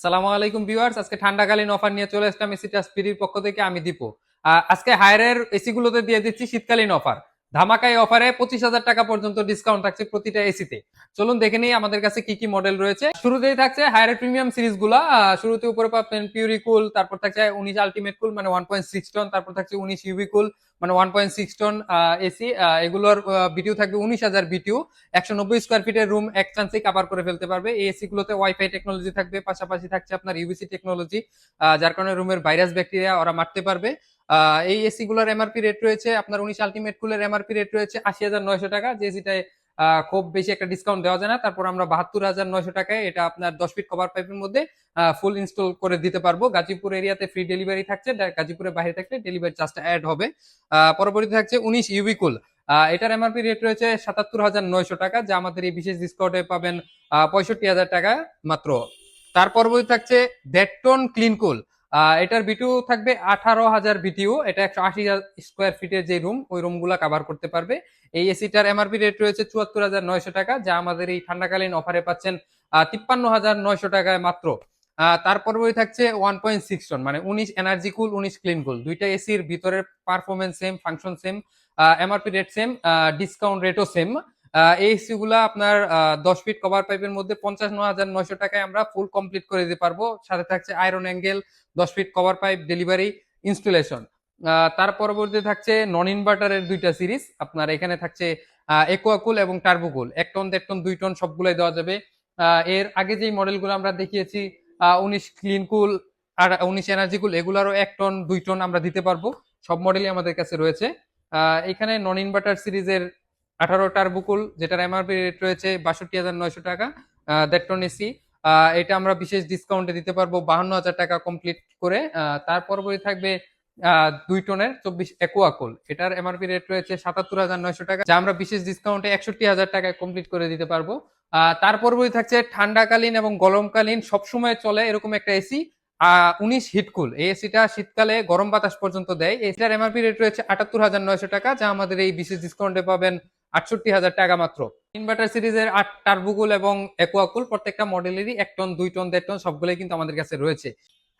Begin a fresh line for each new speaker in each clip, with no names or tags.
আসসালামু আলাইকুম ভিউয়ার্স, আজকে ঠান্ডাকালীন অফার নিয়ে চলে আসলাম এসি স্পিরির পক্ষ থেকে, আমি দীপু। আজকে হায়ারের এসি গুলোতে দিয়ে দিচ্ছি শীতকালীন অফার ধামাকাই অফারে পঁচিশ হাজার টাকা পর্যন্ত ডিসকাউন্ট থাকছে প্রতিটা এসিতে চলুন দেখে নিই আমাদের কাছে কি কি মডেল রয়েছে। শুরুতেই থাকছে হায়ারের প্রিমিয়াম সিরিজগুলা আহ, শুরুতে উপরে পাবেন পিউরি কুল তারপর থাকছে উনিশ আলটিমেট কুল মানে ওয়ান পয়েন্ট সিক্স টন তারপর থাকছে উনিশ ইউবি কুল মানে one point six ton AC এগুলোর বিটিউ থাকবে উনিশ হাজার বিটিউ একশো নব্বই স্কোয়ার ফিটের রুম এক চান্সে কাভার করে ফেলতে পারবে। এই এসি গুলোতে ওয়াইফাই টেকনোলজি থাকবে পাশাপাশি থাকছে আপনার ইউভিসি টেকনোলজি যার কারণে রুমের ভাইরাস ব্যাকটেরিয়া ওরা মারতে পারবে। এই এসি গুলোর এমআরপি রেট রয়েছে আপনার উনিশ আলটিমেট কুলের এমআরপি রেট রয়েছে আশি হাজার নয়শো টাকা যে আহ, খুব বেশি একটা ডিসকাউন্ট দেওয়া যায় না। তারপর আমরা বাহাত্তর হাজার নয়শো টাকায় এটা আপনার দশ ফিট কভার পাইপের মধ্যে ফুল ইনস্টল করে দিতে পারব। গাজীপুর এরিয়াতে ফ্রি ডেলিভারি থাকছে গাজীপুরের বাইরে থাকলে ডেলিভারি চার্জটা অ্যাড হবে। আহ, পরবর্তীতে থাকছে উনিশ ইউবিকুল এটার এমআরপি রেট রয়েছে সাতাত্তর হাজার নয়শো টাকা যা আমাদের এই বিশেষ ডিসকাউন্টে পাবেন পঁয়ষট্টি হাজার টাকা মাত্র। তার পরবর্তী থাকছে ডেটটন ক্লিন কুল এটার বিটিউ থাকবে আঠারো হাজার বিটিউ এটা একশো আশি স্কোয়ার ফিটের যে রুম ওই রুমগুলা কাভার করতে পারবে। এই এসিটার এমআরপি রেট রয়েছে চুয়াত্তর হাজার নয়শো টাকা যা আমাদের এই ঠান্ডাকালীন অফারে পাচ্ছেন তিপ্পান্ন হাজার নয়শো টাকায় মাত্র। আহ, তার পরবর্তী থাকছে ওয়ান পয়েন্ট সিক্স টন মানে উনিশ এনার্জি কুল উনিশ ক্লিন কুল দুইটা এসির ভিতরের performance same function same MRP rate same discount রেটও same এই এসি গুলা আপনার দশ ফিট কভার পাইপের মধ্যে পঞ্চাশ হাজার নয়শো টাকায় আমরা ফুল কমপ্লিট করে দিতে পারব। সাথে থাকছে আয়রন অ্যাঙ্গেল দশ feet cover pipe delivery installation তার পরবর্তী থাকছে নন ইনভার্টারের দুইটা সিরিজ আপনার এখানে থাকছে একুয়াকুল এবং টার্বোকুল এক টন দেড় টন দুই টন সবগুলাই দেওয়া যাবে। এর আগে যেই মডেলগুলো আমরা দেখিয়েছি উনিশ ক্লিন কুল আর উনিশ এনার্জি কুল এগুলারও এক টন দুই টন আমরা দিতে পারব। সব মডেলই আমাদের কাছে রয়েছে। এখানে নন ইনভার্টার সিরিজের আঠারো টার্বুকুল যেটার এমআরপি রেট রয়েছে বাষট্টি হাজার নয়শো টাকা দেড় টন এসি এটা আমরা বিশেষ ডিসকাউন্টে দিতে পারব বাহান্ন হাজার টাকা কমপ্লিট করে তার পরবর্তী থাকবে দুই টনের চব্বিশ একুয়াকুল এটার এমআরপি রেট রয়েছে সাতাত্তর হাজার নয়শো টাকা যা আমরা বিশেষ ডিসকাউন্টে একষট্টি হাজার টাকায় কমপ্লিট করে দিতে পারব। আহ, তার পরবর্তী থাকছে ঠান্ডাকালীন এবং গরমকালীন সবসময় চলে এরকম একটা এসি উনিশ হিটকুল এই এসিটা শীতকালে গরম বাতাস পর্যন্ত দেয়। এটার এমআরপি রেট রয়েছে আটাত্তর হাজার নয়শো টাকা যা আমাদের এই বিশেষ ডিসকাউন্টে পাবেন আটষট্টি হাজার টাকা মাত্র। ইনভার্টার সিরিজের আট টার্বুকুল এবং একুয়াকুল প্রত্যেকটা মডেলেরই এক টন দুই টন দেড় টন সবগুলোই কিন্তু আমাদের কাছে রয়েছে।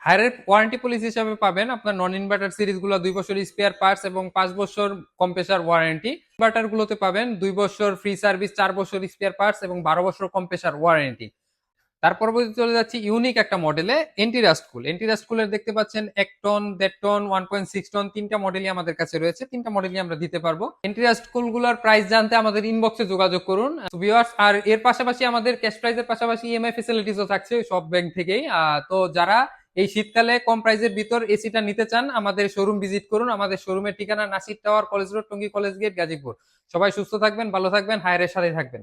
হায়ারের ওয়ারেন্টি পলিসি হিসাবে পাবেন আপনার নন ইনভার্টার সিরিজগুলো দুই বছর স্পেয়ার পার্টস এবং পাঁচ বছর কম্পেসার ওয়ারেন্টি ইনভার্টার গুলোতে পাবেন দুই বছর ফ্রি সার্ভিস চার বছর স্পেয়ার পার্টস এবং বারো বছর কম্পেসার ওয়ারেন্টি তার পরবর্তী চলে যাচ্ছি ইউনিক একটা মডেলে এন্টিরাস্ট কুল এন্টিরাস্ট কুলের দেখতে পাচ্ছেন এক টন দেড় ton one point six ton তিনটা মডেলই আমাদের কাছে রয়েছে। তিনটা মডেলই আমরা দিতে পারব। এন্টিরাস্ট কুলগুলোর প্রাইস জানতে আমাদের ইনবক্সে যোগাযোগ করুন। আর এর পাশাপাশি আমাদের ক্যাশ প্রাইসের পাশাপাশি ইএমআই ফেসিলিটিসও থাকছে সব ব্যাংক থেকেই। তো যারা এই শীতকালে কম প্রাইসের ভিতর এসিটা নিতে চান, আমাদের শোরুম ভিজিট করুন। আমাদের শোরুমের ঠিকানা Nasir tower, college road, Tongi college gate, Gazipur. সবাই সুস্থ থাকবেন, ভালো থাকবেন, হায়ারের সাথে থাকবেন।